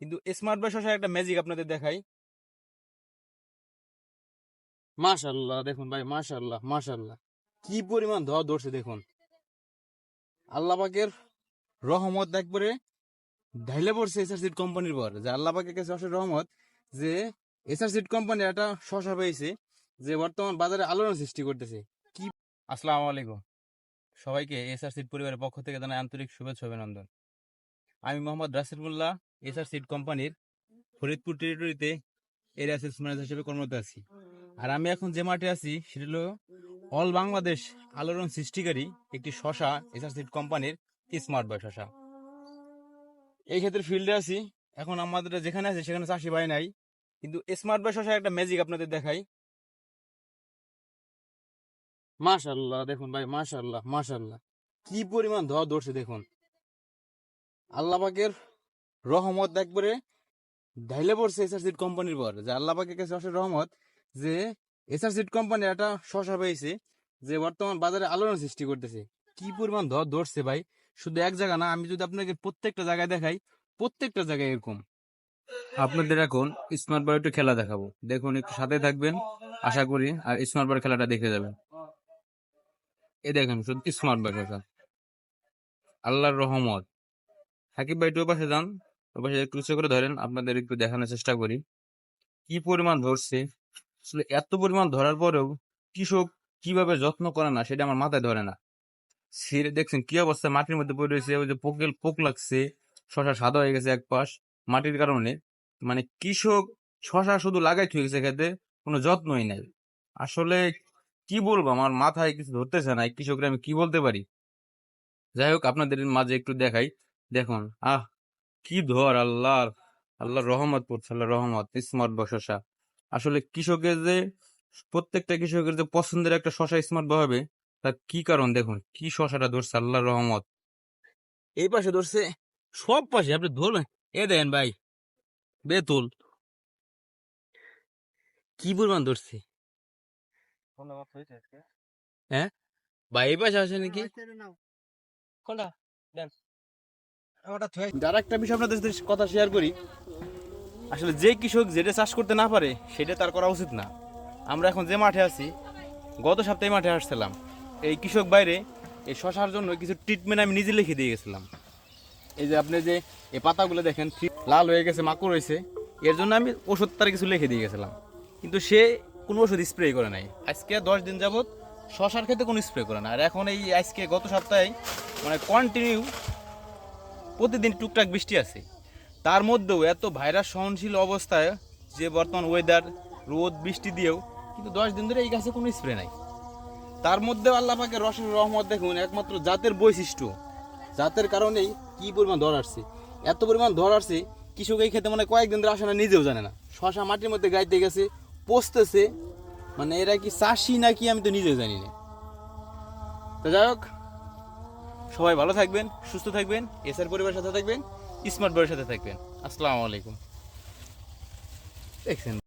কিন্তু smart by শশার একটা ম্যাজিক আপনাদের দেখাই। মাশাল্লাহ দেখুন ভাই মাশাল্লাহ মাশাল্লাহ কি পরিমাণ ধোয়া ধরছে দেখুন। আল্লাহ পাকের রহমত একবারে ঢাইলে পড়ছে এসআর সিড কোম্পানির পর। যে আল্লাহ পাকের কাছে অশেষ রহমত যে এসআর সিট কোম্পানি একটা শশা পেয়েছে যে বর্তমান বাজারে আলোড়ন সৃষ্টি করতেছে। কি আসসালামু আলাইকুম। সবাইকে এসআর সিট পরিবারের পক্ষ থেকে জানাই আন্তরিক শুভেচ্ছা, অভিনন্দন। আমি মোহাম্মদ রাসিদুল্লাহ এসআর সিড কোম্পানির ফরিদপুর টেরিটরিতে এরিয়া সেলস ম্যানেজার হিসেবে কর্মরত আছি। আর আমি এখন যে মাঠে আছি, সেটা হলো অল বাংলাদেশ আলোড়ন সৃষ্টিকারী একটি শশা, এসআর সিড কোম্পানির স্মার্ট বয় শশা। এই ক্ষেত্রে ফিল্ডে আছি। এখন আমাদের যেখানে আছে, সেখানে চাষি ভাই নাই। কিন্তু স্মার্ট বয় শশা একটা ম্যাজিক আপনাদের দেখাই। মাশাল্লাহ, দেখুন ভাই, মাশাল্লাহ মাশাল্লাহ। কি পরিমাণ ধোয়া ধরছে, দেখুন। আল্লাহ পাকের রহমত একবারে ঢাইলে পড়ছে এসআর সিড কোম্পানির পর। যে আল্লাহ পাকের কাছে অশেষ রহমত যে এসআর সিড কোম্পানি একটা শশা পেয়েছে যে বর্তমান বাজারে আলোড়ন সৃষ্টি করতেছে। কি পরিমাণ ধর ধরছে ভাই? শুধু এক জায়গা না, আমি যদি আপনাকে প্রত্যেকটা জায়গায় দেখাই, প্রত্যেকটা জায়গায় এরকম। আপনাদের এখন স্মার্ট বার একটু খেলা দেখাবো। দেখুন, একটু সাথে থাকবেন, আশা করি, আর স্মার্ট বার খেলাটা দেখে যাবেন। এ দেখেন, শুধু স্মার্ট বার শশা। আল্লাহর রহমত। সাকিব ভাই ওই পাশে যান। করে ধরেন, আপনাদের একটু দেখানোর চেষ্টা করি। কি পরিমাণ ধরছে? আসলে এত পরিমাণ ধরার পরেও কৃষক কীভাবে যত্ন করে না, সেটা আমার মাথায় ধরে না। দেখছেন কি অবস্থা, মাটির মধ্যে পড়ে রয়েছে, ওই যে পোকেল, পোক লাগছে, শশা সাদা হয়ে গেছে এক পাশ মাটির কারণে। মানে কৃষক শশা শুধু লাগাই থুয়ে গেছে খেতে, কোনো যত্নই নাই। আসলে কি বলব, আমার মাথায় কিছু ধরতেছে না কৃষকরা আমি কি বলতে পারি? যাই হোক, আপনাদের মাঝে একটু দেখাই। দেখুন, আহ কি ধর আল্লাহর আল্লাহর রহমত পড়ছে আল্লাহর রহমত স্মার্ট বা শশা আসলে কৃষকের যে প্রত্যেকটা কৃষকের যে পছন্দের একটা শশা স্মার্ট হবে তার কি কারণ দেখুন কি শশাটা ধরছে আল্লাহর রহমত? এই পাশে ধরছে সব পাশে আপনি ধরবেন? এ দেন ভাই বেতুল। কি পরিমাণ ধরছে? হ্যাঁ? ভাই এই পাশে আসে নাকি? কোনটা যারা একটা বিষয় আপনাদের কথা শেয়ার করি, আসলে যে কৃষক যেটা চাষ করতে না পারে, সেটা তার করা উচিত না। আমরা এখন যে মাঠে আছি, গত সপ্তাহে মাঠে আসছিলাম। এই কৃষক বাইরে এই শশার জন্য কিছু ট্রিটমেন্ট আমি নিজে লিখে দিয়ে গেছিলাম। এই যে আপনি যে এই পাতাগুলো দেখেন লাল হয়ে গেছে, মাকড় হয়েছে, এর জন্য আমি ওষুধ তার কিছু লিখে দিয়ে গেছিলাম। কিন্তু সে কোনো ওষুধ স্প্রে করে নাই। আজকে দশ দিন যাবৎ শশার ক্ষেত্রে কোনো স্প্রে করে না। আর এখন এই আজকে গত সপ্তাহে মানে কন্টিনিউ প্রতিদিন টুকটাক বৃষ্টি আছে। তার মধ্যেও এত ভাইরাস সহনশীল অবস্থায় যে বর্তমান ওয়েদার রোদ, বৃষ্টি দিয়েও কিন্তু দশ দিন ধরে এই গাছে কোনো স্প্রে নাই। তার মধ্যেও আল্লাহ পাকে রসের রহমত দেখুন, একমাত্র জাতের বৈশিষ্ট্য। জাতের কারণেই কি পরিমাণ ধর আসছে? এত পরিমাণ ধর আসছে, কৃষক এই খেতে মানে কয়েকদিন ধরে আসে না, নিজেও জানে না। শশা মাটির মধ্যে গাইতে গেছে, পচতেছে মানে এরা কি চাষি নাকি আমি তো নিজেও জানি না। তো যাই হোক সবাই ভালো থাকবেন, সুস্থ থাকবেন, এসআর পরিবারের সাথে থাকবেন, স্মার্ট বয়ের সাথে থাকবেন। আসসালামু আলাইকুম। দেখছেন?